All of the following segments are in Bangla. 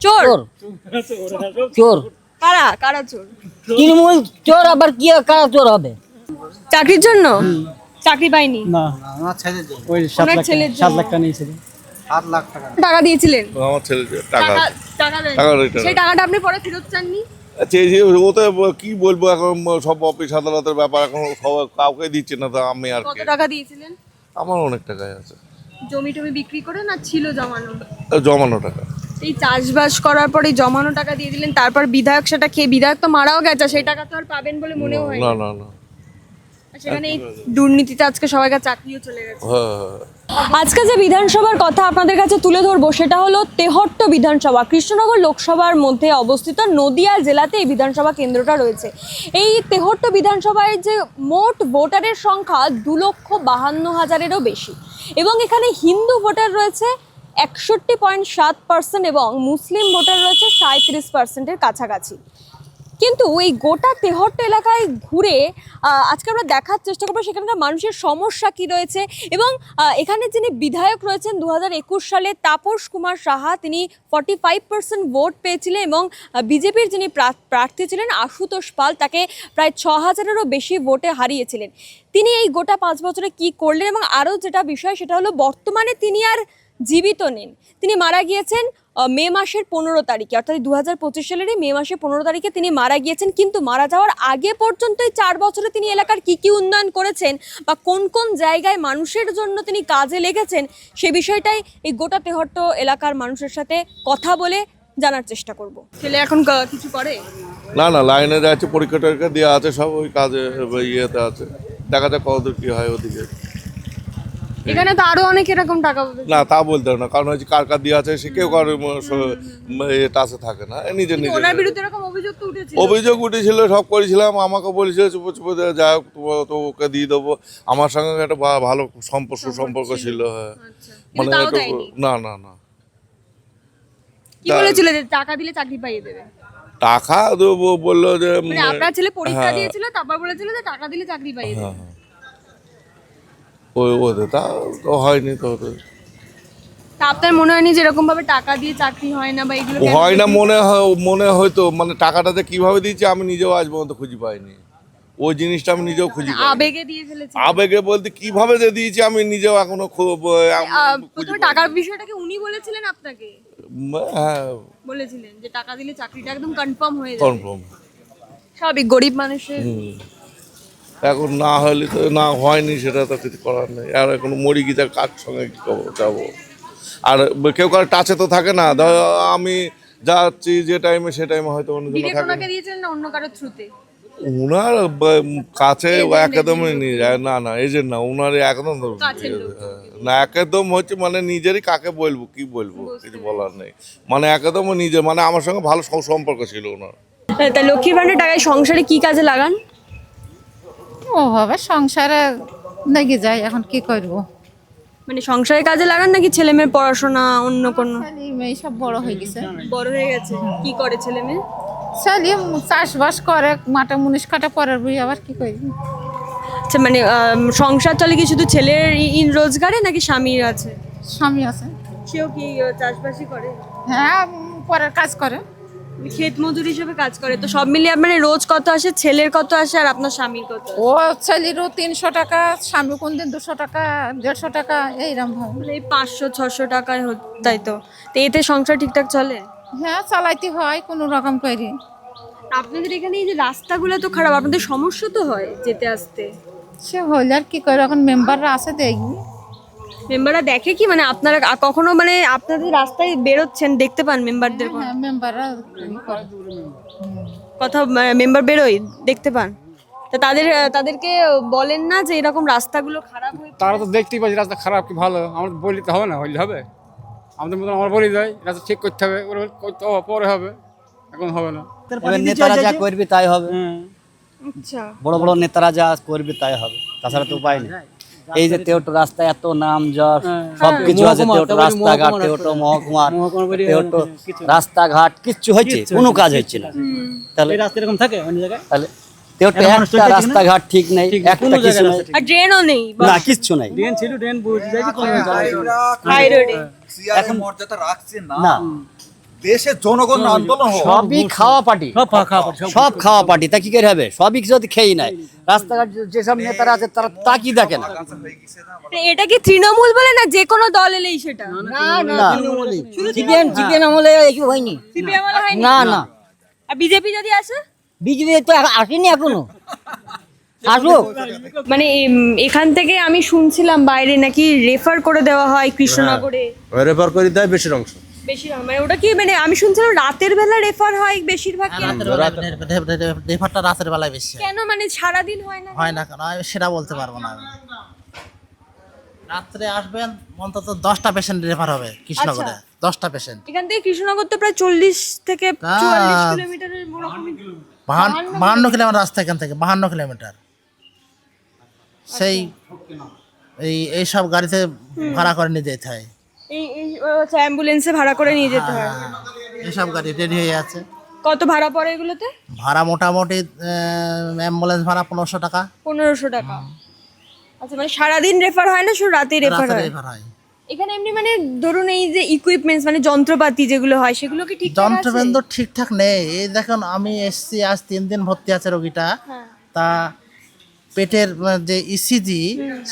চোর। চোর। চোর। কারা? কারা চোর? তৃণমূল চোর আবার কি কারা চোর হবে? চাকরির জন্য? চাকরি পাইনি না। ওই সাত লাখ টাকা দিয়েছিলেন? আমার ছেলে টাকা। সেই টাকাটা আপনি পরে ফেরত চাননি? চেয়েছি ওতে কি বলব এখন সব অফিস আদালতের ব্যাপার এখন সব কাউকে দিচ্ছে না তো আমি আর কত টাকা দিয়েছিলেন? আমার অনেক টাকাই আছে। জমি টমি বিক্রি করে না ছিল জমানো? জমানো টাকা। এই চাষবাস করার পরে জমানো টাকা দিয়ে দিলেন তারপর বিধায়ক সেটা খেয়ে বিধায়ক তো মারাও গেছে সেই টাকা তো আর পাবেন বলে মনেও হয় না না না। সেখানে এই দুর্নীতিতে আজকে সবাইকার চাকরিও চলে গেছে। হ্যাঁ হ্যাঁ। আজকে যে বিধানসভার কথা আপনাদের কাছে তুলে ধরবো সেটা হলো তেহট্ট বিধানসভা। কৃষ্ণনগর লোকসভার মধ্যে অবস্থিত নদিয়া জেলাতে এই বিধানসভা কেন্দ্রটা রয়েছে। এই তেহট্ট বিধানসভায় যে মোট ভোটারের সংখ্যা দু লক্ষ বাহান্ন হাজারেরও বেশি। এবং এখানে হিন্দু ভোটার রয়েছে একষট্টি পয়েন্ট সাত পার্সেন্ট এবং মুসলিম ভোটার রয়েছে সাঁত্রিশ পার্সেন্টের কাছাকাছি। কিন্তু এই গোটা তেহট্ট এলাকায় ঘুরে আজকে আমরা দেখার চেষ্টা করব সেখানকার মানুষের সমস্যা কি রয়েছে এবং এখানে যিনি বিধায়ক রয়েছেন দু হাজার একুশ সালে তাপস কুমার সাহা, তিনি ফর্টি ফাইভ পার্সেন্ট ভোট পেয়েছিলেন এবং বিজেপির যিনি প্রা- প্রার্থী ছিলেন আশুতোষ পাল, তাকে প্রায় ছ হাজারেরও বেশি ভোটে হারিয়েছিলেন। তিনি এই গোটা পাঁচ বছরে কি করলেন এবং আরও যেটা বিষয় সেটা হলো বর্তমানে তিনি আর জীবিত নেন। তিনি মারা গিয়েছেন মে মাসের পনেরো তারিখে, অর্থাৎ দু হাজার সালেরই মে মাসের পনেরো তারিখে তিনি মারা গিয়েছেন। কিন্তু মারা যাওয়ার আগে পর্যন্ত এই চার বছরে তিনি এলাকার কি কি উন্নয়ন করেছেন বা কোন কোন জায়গায় মানুষের জন্য তিনি কাজে লেগেছেন, সে বিষয়টাই এই গোটা তেহট্ট এলাকার মানুষের সাথে কথা বলে জানার চেষ্টা করব। ছেলে এখন কিছু করে? না না, লাইনে যাচ্ছে পরীক্ষা টরীক্ষা দেওয়া আছে, সব ওই কাজে ইয়েতে আছে। দেখা যাক কতদূর কি হয় ওদিকে। এখানে তো আরও অনেক এরকম টাকা না তা বলতে না কারণ হচ্ছে কার কার দিয়ে আছে সে কেউ কারোর টাচে থাকে না এ নিজে নিজে ওনার বিরুদ্ধে এরকম অভিযোগ তো উঠেছিল। অভিযোগ উঠেছিল সব করেছিলাম আমাকে বলেছিল চুপো চুপো তো- ওকে দিয়ে দেবো। আমার সঙ্গে একটা ভালো সম্পর্ক সম্পর্ক ছিল। হ্যাঁ। আচ্ছা। মানে না না না। কি বলেছিল যে টাকা দিলে চাকরি পাইয়ে দেবে? টাকা দেবো বলল যে মানে আপনার ছেলে পরীক্ষা হ্যাঁ। দিয়েছিল তারপর বলেছিল যে টাকা দিলে চাকরি পাইয়ে দেবে। হ্যাঁ হ্যাঁ। ওই ওদের তা তো হয়নি তো ওদের। তা আপনার মনে হয়নি যে এরকম ভাবে টাকা দিয়ে চাকরি হয় না বা এগুলো হয় না মনে হয় মনে হয়তো মানে টাকাটা যে কীভাবে দিয়েছে আমি নিজেও আজ পর্যন্ত খুঁজে পাইনি। ওই জিনিসটা আমি নিজেও খুঁজে পাইনি। আবেগে দিয়ে ফেলেছে। আবেগে বলতে কীভাবে যে দিয়েছে আমি নিজেও এখনও খুব আমি খুঁজে প্রথমে পাইনি। টাকার বিষয়টাকে উনি বলেছিলেন আপনাকে? হ্যাঁ। বলেছিলেন যে টাকা দিলে চাকরিটা একদম কনফার্ম হয়ে যাবে। কনফার্ম স্বাভাবিক গরিব মানুষের এখন না হলে তো না হয়নি সেটা তো কিছু করার নেই। আর এখন মরি গিয়ে তার কার সঙ্গে কি করব যাব? আর কেউ কারও টাচে তো থাকে না। ধরো আমি যাচ্ছি যে টাইমে সে টাইমে হয়তো অন্য জন্য থাকে। অন্য কারোর থ্রুতে উনার কাছে একদমই নিয়ে যায় না না যে না উনার একদম কাছের হ্যাঁ, না একদম হচ্ছে মানে নিজেরই কাকে বলব কি বলব কিছু বলার নেই। মানে একদম নিজে মানে আমার সঙ্গে ভালো সম্পর্ক ছিল ওনার। তা লক্ষ্মীর ভান্ডার টাকায় সংসারে কি কাজে লাগান? ওভাবে সংসারে লেগে যায় এখন কি করব? মানে সংসারে কাজে লাগান নাকি ছেলে মেয়ের পড়াশোনা অন্য কোনো? মেয়ে সব বড় হয়ে গেছে। বড় হয়ে গেছে। কি করে ছেলে মেয়ে? ছেলে চাষবাস করে মাঠে মুনিশ কাটা পরের বই আবার কি করি আচ্ছা মানে সংসার চলে কি শুধু ছেলের ইন রোজগারে নাকি স্বামীর আছে? স্বামী আছে। সেও কি চাষবাসই করে? হ্যাঁ পরের কাজ করে। ক্ষেত মজুর হিসেবে কাজ করে। তো সব মিলিয়ে মানে রোজ কত আসে ছেলের কত আসে আর আপনার স্বামীর কত আসে? ও ছেলেরও তিনশো টাকা স্বামী কোন দিন দুশো টাকা দেড়শো টাকা এইরকম হয়। এই পাঁচশো ছশো টাকায় হত- তাই তো। তো এতে সংসার ঠিকঠাক চলে? হ্যাঁ চালাইতে হয় কোনো রকম করি। আপনাদের এখানে এই যে রাস্তাগুলো তো খারাপ আপনাদের সমস্যা তো হয় যেতে আসতে? সে হইলে আর কি করে এখন মেম্বাররা আছে দেখবি। মেম্বাররা দেখে কি? মানে আপনারা কখনো মানে আপনাদের রাস্তায় বেরোচ্ছেন দেখতে পান মেম্বারদের হ্যাঁ মেম্বাররা কথা মেম্বার বেরোয় দেখতে পান? তা তাদের তাদেরকে বলেন না যে এরকম রাস্তাগুলো খারাপ তারা তো দেখতেই পাচ্ছি রাস্তা খারাপ কি ভালো। আমার বলি তো হবে না হইলে হবে। আমাদের মতন আমার বলি দেয় রাস্তা ঠিক করতে হবে। ওরা করতে হবে, পরে হবে? এখন হবে না। নেতারা যা করবে তাই হবে। আচ্ছা। বড় বড় নেতারা যা করবে তাই হবে। তাছাড়া তো উপায় নেই। এই যে তেহট্ট রাস্তা এত নাম যশ সবকিছু আছে তেহট্ট রাস্তাঘাট তেহট্ট মহকুমার তেহট্ট রাস্তাঘাট কিচ্ছু হয়েছে কোনো কাজ হচ্ছে না। তাহলে রাস্তা এরকম থাকে অন্য জায়গায়? তাহলে একটা রাস্তাঘাট ঠিক নেই একটা কিছু নেই। আর ড্রেনও নেই না কিচ্ছু নাই। ছিল বুঝে যায় এখন মর্যাদা রাখছে না। না দেশের জনগণ আন্দোলন সবই খাওয়া পার্টি। সব খাওয়া পার্টি তা কি করে হবে? সবই যদি খেয়ে নেয়। রাস্তাঘাট যেসব নেতারা আছে তারা তা কি দেখে না? এটা কি তৃণমূল বলে না যে কোনো দল এলেই সেটা? না না সিপিএম সিপিএম আমলে এসব হয়নি। সিপিএম বলা হয়নি? না না। আর বিজেপি যদি আসে? বিজেপি তো আসেনি এখনও। আসুক। মানে এখান থেকে আমি শুনছিলাম বাইরে নাকি রেফার করে দেওয়া হয় কৃষ্ণনগরে। রেফার করে দেয় বেশির অংশ। বেশি মানে ওটা কি মানে আমি শুনছিলাম রাতের বেলা রেফার হয় বেশিরভাগ কেন? রেফারটা রাতের বেলায় বেশি হয়। কেন? মানে সারাদিন হয় না? হয় না কেন? আমি সেটা বলতে পারব না আমি। রাত্রে আসবেন অন্তত দশটা পেশেন্ট রেফার হবে কৃষ্ণনগরে। দশটা পেশেন্ট এখান থেকে কৃষ্ণনগর তো প্রায় চল্লিশ থেকে না। চুয়াল্লিশ কিলোমিটারের ওরকমই। বাহান্ন কিলোমিটার। রাস্তা এখান থেকে বাহান্ন কিলোমিটার। সেই এই এইসব গাড়িতে ভাড়া করে নিয়ে যেতে হয়। এই এই আচ্ছা অ্যাম্বুলেন্সে ভাড়া করে নিয়ে যেতে হয়। এইসব গাড়ি রেডি হয়ে আছে। কত ভাড়া পড়ে এগুলোতে? ভাড়া মোটামুটি অ্যাম্বুলেন্স ভাড়া পনেরোশো টাকা। পনেরোশো টাকা। আচ্ছা মানে সারাদিন রেফার হয় না শুধু রাতে রেফার হয় হয়। এখানে এমনি মানে ধরুন এই যে ইকুইপমেন্টস মানে যন্ত্রপাতি যেগুলো হয় সেগুলো কি ঠিক যন্ত্রবেন্দ্র ঠিকঠাক নেই। এই দেখুন আমি এসছি আজ তিন দিন ভর্তি আছে রোগীটা। হ্যাঁ। তা পেটের যে ইসিজি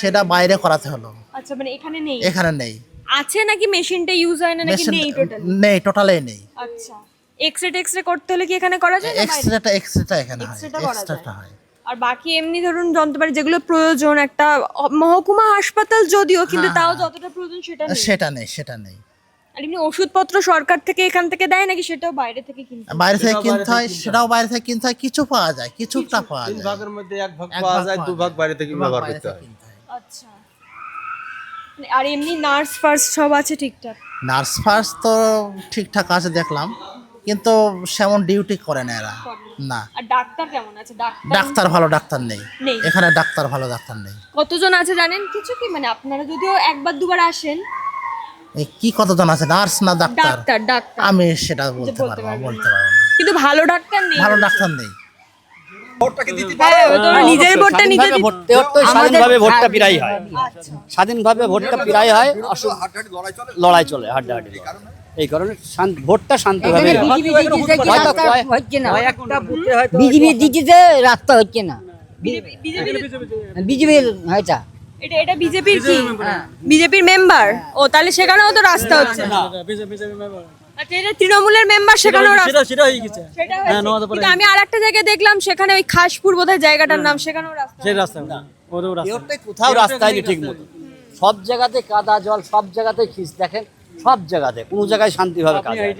সেটা বাইরে করাতে হলো। আচ্ছা মানে এখানে নেই? এখানে নেই। আছে নাকি মেশিনটা ইউজ হয় না নাকি নেই টোটাল নেই টোটালেই নেই। আচ্ছা। এক্সরে টেক্সরে করতে হলে কি এখানে করা যায় না বাইরে? এক্সরেটা এক্সরেটা এখানে হয় X-ray করা যায়। এক্সরেটা হয়। আর বাকি এমনি ধরুন যন্ত্রপাতি যেগুলো প্রয়োজন একটা অ- মহকুমা হাসপাতাল যদিও কিন্তু তাও যতটা প্রয়োজন সেটা নেই। সেটা নেই সেটা নেই। আর এমনি ওষুধপত্র সরকার থেকে এখান থেকে দেয় নাকি সেটাও বাইরে থেকে কিনতে হয়? বাইরে থেকে কিনতে হয় সেটাও বাইরে থেকে কিনতে হয় কিছু পাওয়া যায় কিছুটা পাওয়া তিন যায়। ভাগের মধ্যে এক ভাগ পাওয়া যায় দু ভাগ বাইরে থেকে ব্যবহার করতে হয়। কিনতে হয়। আচ্ছা। আর এমনি নার্স ফার্স সব আছে ঠিকঠাক? নার্স ফার্স তো ঠিকঠাক আছে দেখলাম কিন্তু সেমন ডিউটি করে না এরা। না। আর ডাক্তার কেমন আছে? ডাক্তার ডাক্তার ভালো ডাক্তার নেই। এখানে ডাক্তার ভালো ডাক্তার নেই। কতজন আছে জানেন? কিছু কি? মানে আপনারা যদিও একবার দুবার আসেন। কি কতজন আছে? নার্স না ডাক্তার? Doctor doctor. আমি সেটা বলতে পারব না, বলতে পারব না। কিন্তু ভালো ডাক্তার নেই। ভালো ডাক্তার নেই। নিজের ভোটটা নিজে স্বাধীনভাবে দিতে- ভোট তেহট্টর স্বাধীনভাবে ভোটটা প্রায় হয়। স্বাধীনভাবে ভোটটা প্রায় হয় লড়াই চলে? হাড্ডাহাড্ডি এই কারণে? ভোটটা শান্তভাবে বিজেপি রাস্তা হচ্ছে না। বিজেপি দিচ্ছে রাস্তা হচ্ছে না। বিজেপির হয়েছে। এটা এটা বিজেপির কি? বিজেপির মেম্বার ও তাহলে সেখানেও তো রাস্তা হচ্ছে না। আচ্ছা এটা তৃণমূলের মেম্বার সেখানেও রাস্তা সেটা হয়েছে। কিন্তু আমি আর একটা জায়গায় দেখলাম সেখানে ওই খাসপুর বোধহয় জায়গাটার নাম সেখানেও রাস্তা তেহট্টে কোথাও রাস্তায় নেই ঠিক মতো সব জায়গাতে কাদা জল সব জায়গাতে খিস দেখেন সব জায়গাতে কোনো জায়গায় শান্তিভাবে কাজ হয় না।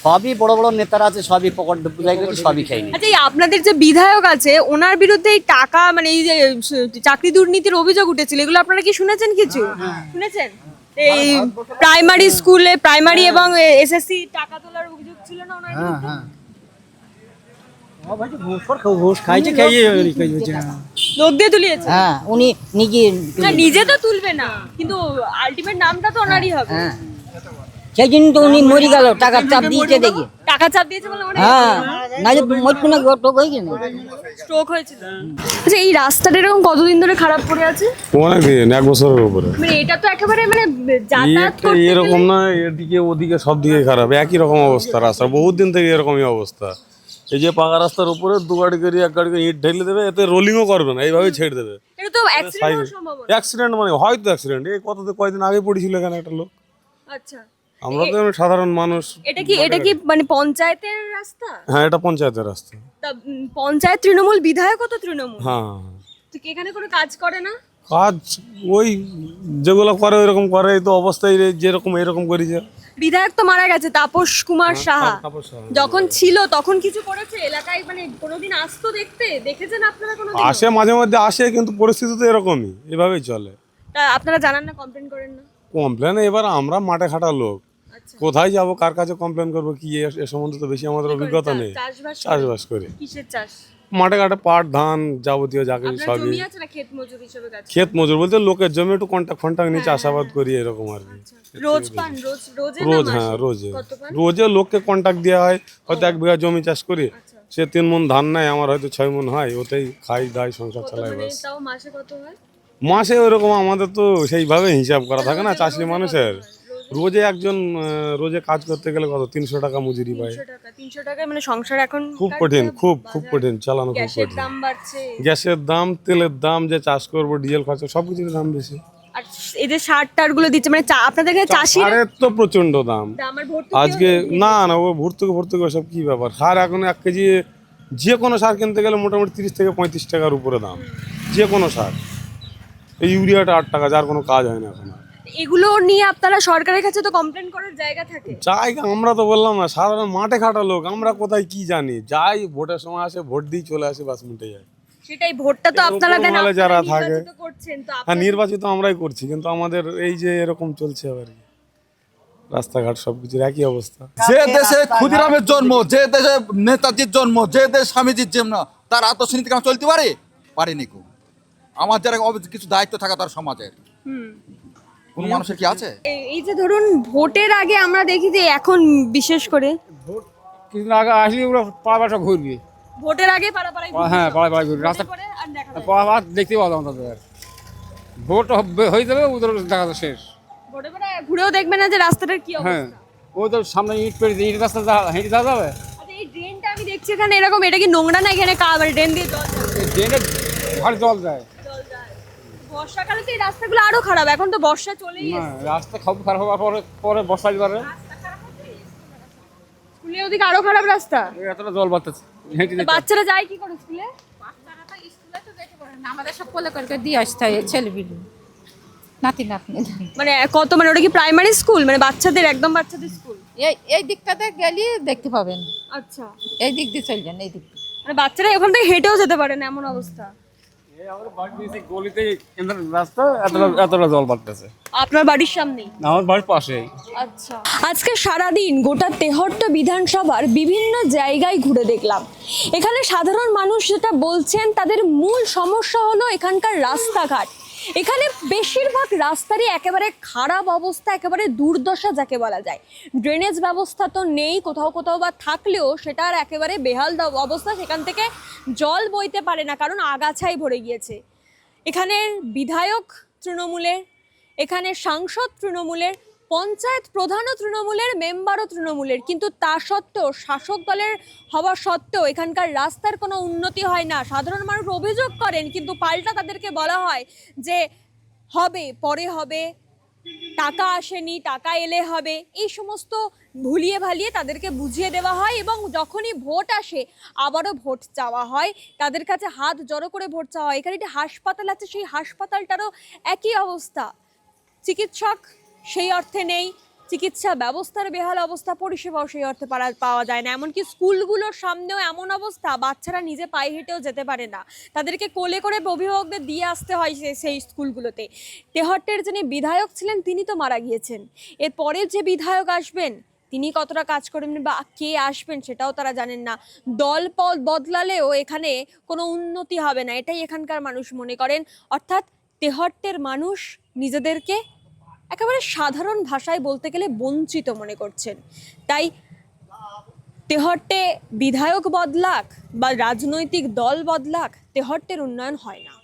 সবই বড় বড় নেতারা আছে সবই পকট পূজাই করছে সবই খেয়ে নিচ্ছে। আচ্ছা এই আপনাদের যে বিধায়ক আছে ওনার বিরুদ্ধে এই টাকা মানে এই যে চাকরি দুর্নীতির অভিযোগ উঠেছিল এগুলো আপনারা কি শুনেছেন কিছু? শুনেছেন? এই প্রাইমারি স্কুলে প্রাইমারি এবং এসএসসি টাকা তোলার অভিযোগ ছিল না ওনার হ্যাঁ লোক দিয়ে তুলিয়েছে? হ্যাঁ উনি নিজে তো তুলবে না কিন্তু আলটিমেট নামটা তো ওনারই হবে। হ্যাঁ। সেই জন্য তো উনি মরে গেল টাকার চাপ দিয়েছে দেখি। টাকা চাপ দিয়েছে বলে মনে হ্যাঁ? নাহলে মরতো না হয়ে স্ট্রোক হয়েছিল। আচ্ছা এই রাস্তাটা এরকম কতদিন ধরে খারাপ পড়ে আছে? অনেক দিন এক বছরের উপরে। মানে এটা তো একেবারে মানে যাতায়াত করতে এরকম না এদিকে ওদিকে সব দিকে খারাপ একই রকম অবস্থা রাস্তা। বহুত দিন থেকে এরকমই অবস্থা। এই যে পাকা রাস্তার উপরে দু গাড়ি করে এক গাড়ি করে ইট ঢেলে দেবে এতে রোলিংও করবে না এইভাবে ছেড়ে দেবে। এটা তো অ্যাক্সিডেন্ট সম্ভাবনা। অ্যাক্সিডেন্ট মানে হয়তো অ্যাক্সিডেন্ট এই কত কয়দিন আগে পড়েছিল এখানে একটা লোক? আচ্ছা। আমরা তো সাধারণ মানুষ। এটা কি এটা কি মানে পঞ্চায়েতের রাস্তা? হ্যাঁ এটা পঞ্চায়েতের রাস্তা। তা পঞ্চায়েত তৃণমূল বিধায়ক তো তৃণমূল? হ্যাঁ। তো এখানে কোনো কাজ করে না? কাজ ওই যেগুলো করে ওইরকম করে এই তো অবস্থায় যেরকম এরকম করেছে। বিধায়ক তো মারা গেছে তাপস কুমার সাহা। যখন ছিল তখন কিছু করেছে? এলাকায় মানে কোনোদিন আসতো দেখতে? দেখেছেন আপনারা কোনো আসে মাঝে মধ্যে আসে কিন্তু পরিস্থিতি তো এরকমই। এভাবেই চলে। তা আপনারা জানান না কমপ্লেন করেন না? কমপ্লেন এবার আমরা মাঠে খাটা লোক। কোথায় যাব কার কাছে কমপ্লেন করব কি এ সম্বন্ধে তো বেশি আমাদের অভিজ্ঞতা নেই। চাষবাস করি। মাঠে ঘাটে পাট ধান যাবতীয় যা কিছু সবই। ক্ষেত মজুর বলতে লোকের জমি একটু কন্ট্যাক্ট ফন্ট্যাক্ট নিয়ে চাষাবাদ করি এরকম আর কি। রোজ পান? রোজ? হ্যাঁ রোজে। রোজে লোককে কন্ট্যাক্ট দেওয়া হয় হয়তো এক বিঘা জমি চাষ করি সে তিন মন ধান নেয় আমার হয়তো ছয় মন হয় ওতেই খাই দাই সংসার চালাই মানে বাস হয়? মাসে ওরকম আমাদের তো সেইভাবে হিসাব করা থাকে না চাষি মানুষের। রোজে একজন রোজে কাজ করতে গেলে কত? তিনশো টাকা মজুরি পায়। তিনশো টাকা মানে সংসার এখন খুব কঠিন খুব খুব কঠিন চালানো খুব গ্যাসের কঠিন। দাম বাড়ছে। গ্যাসের দাম তেলের দাম যে চাষ করব ডিজেল খরচা সব কিছুর দাম বেশি। এই যে সার টারগুলো দিচ্ছে মানে আপনাদের কাছে চাষি সারের তো প্রচণ্ড দাম। আজকে না না ও ভর্তুকি ভর্তুকি সব কি ব্যাপার? সার এখন এক কেজি যে কোনো সার কিনতে গেলে মোটামুটি তিরিশ থেকে পঁয়ত্রিশ টাকার উপরে দাম। যে কোনো সার। এই ইউরিয়াটা আট টাকা যার কোনো কাজ হয় না এখন আর। এগুলো নিয়ে আপনারা সরকারের কাছে তো কমপ্লেন করার জায়গা থাকে। জায়গা আমরা তো বললাম না সাধারণ মাঠে খাটা লোক আমরা কোথায় কি জানি? যাই ভোটের সময় আসে ভোট দিয়ে চলে আসে বাস মিটে যায়। সেটাই ভোটটা তো আপনারা দেন আপনারা যারা থাকে। হ্যাঁ নির্বাচিত আমরাই করছি কিন্তু আমাদের এই যে এরকম চলছে আবার রাস্তাঘাট সবকিছুর একই অবস্থা। যে দেশে ক্ষুদিরামের জন্ম যে দেশে নেতাজির জন্ম যে দেশ স্বামীজির জন্ম তার আত্মশ্রেণীতে কেমন চলতে পারে? পারেনি কো আমার যারা কিছু দায়িত্ব থাকা তার সমাজের। কোন মানুষের কি আছে? এই- যে ধরুন ভোটের আগে আমরা দেখি যে এখন বিশেষ করে ভোট কিছুদিন আগে আসলে ওরা পাড়া ঘুরবি। ভোটের আগে ঘুরতে হ্যাঁ সব। পাড়া পাড়া ঘুরবি। রাস্তা মনে করে আর দেখা যায় না। পাড়া দেখতে পাওয়া যাবে তাদের ভোট হবে- হয়ে যাবে ওদের দেখা যাবে শেষ। ভোটে ঘুরেও দেখবে না যে রাস্তাটার কি হ্যাঁ অবস্থা। ওদের সামনে ইট পেড়ে ইট রাস্তা হেঁটে যাওয়া যাবে? আচ্ছা এই ড্রেনটা আমি দেখছি এখানে এরকম এটা কি নোংরা না এখানে কা মানে ড্রেন দিয়ে জল ড্রেনে যায় জল যায়। বর্ষাকালে তো এই রাস্তাগুলো আরও খারাপ এখন তো বর্ষা চলেই না রাস্তা খুব খারাপ হওয়ার পরে পরে বর্ষা দিবারে স্কুলের ওদিকে আরও খারাপ রাস্তা। এতটা জল বাড়তেছে। বাচ্চারা যায় কি করে স্কুলে? বাচ্চারা তো স্কুলে তো যেতে পারে না। আমাদের সব কোলে করে দিয়ে আসতে হয় ছেলেপিলে নাতি নাতনি। মানে কত মানে ওটা কি প্রাইমারি স্কুল মানে বাচ্চাদের একদম বাচ্চাদের স্কুল এই এই দিকটাতে গেলে দেখতে পাবেন। আচ্ছা। এই দিক দিয়ে চলে যান এই দিক দিয়ে। মানে বাচ্চারা ওখান থেকে হেঁটেও যেতে পারে না এমন অবস্থা। আপনার বাড়ির সামনেই? আমার বাড়ির পাশেই। আচ্ছা। আজকে সারাদিন গোটা তেহট্ট বিধানসভার বিভিন্ন জায়গায় ঘুরে দেখলাম। এখানে সাধারণ মানুষ যেটা বলছেন তাদের মূল সমস্যা হলো এখানকার রাস্তাঘাট। এখানে বেশিরভাগ রাস্তারই একেবারে খারাপ অবস্থা, একেবারে দুর্দশা যাকে বলা যায়। ড্রেনেজ ব্যবস্থা তো নেই কোথাও কোথাও বা থাকলেও সেটার একেবারে বেহাল অবস্থা, সেখান থেকে জল বইতে পারে না, কারণ আগাছাই ভরে গিয়েছে। এখানের বিধায়ক তৃণমূলের, এখানে সাংসদ তৃণমূলের পঞ্চায়েত প্রধানও তৃণমূলের মেম্বারও তৃণমূলের, কিন্তু তা সত্ত্বেও শাসক দলের হওয়া সত্ত্বেও এখানকার রাস্তার কোনো উন্নতি হয় না। সাধারণ মানুষ অভিযোগ করেন, কিন্তু পাল্টা তাদেরকে বলা হয় যে হবে, পরে হবে, টাকা আসেনি, টাকা এলে হবে, এই সমস্ত ভুলিয়ে ভালিয়ে তাদেরকে বুঝিয়ে দেওয়া হয় এবং যখনই ভোট আসে, আবারও ভোট চাওয়া হয়। তাদের কাছে হাত জড়ো করে ভোট চাওয়া হয়। এখানে একটি হাসপাতাল আছে, সেই হাসপাতালটারও একই অবস্থা। চিকিৎসক সেই অর্থে নেই। চিকিৎসা ব্যবস্থার বেহাল অবস্থা, পরিষেবাও সেই অর্থে পাওয়া যায় না। এমনকি স্কুলগুলোর সামনেও এমন অবস্থা, বাচ্চারা নিজে পায়ে হেঁটেও যেতে পারে না। তাদেরকে কোলে করে অভিভাবকদের দিয়ে আসতে হয় সেই স্কুলগুলোতে। তেহট্টের যিনি বিধায়ক ছিলেন, তিনি তো মারা গিয়েছেন। এরপরে যে বিধায়ক আসবেন, তিনি কতটা কাজ করবেন বা কে আসবেন সেটাও তারা জানেন না। দল পদ, বদলালেও এখানে কোনো উন্নতি হবে না। এটাই এখানকার মানুষ মনে করেন। অর্থাৎ তেহট্টের মানুষ নিজেদেরকে একেবারে সাধারণ ভাষায় বলতে গেলে বঞ্চিত মনে করছেন। তাই তেহট্টে বিধায়ক বদলাক বা রাজনৈতিক দল বদলাক, তেহট্টের উন্নয়ন হয় না।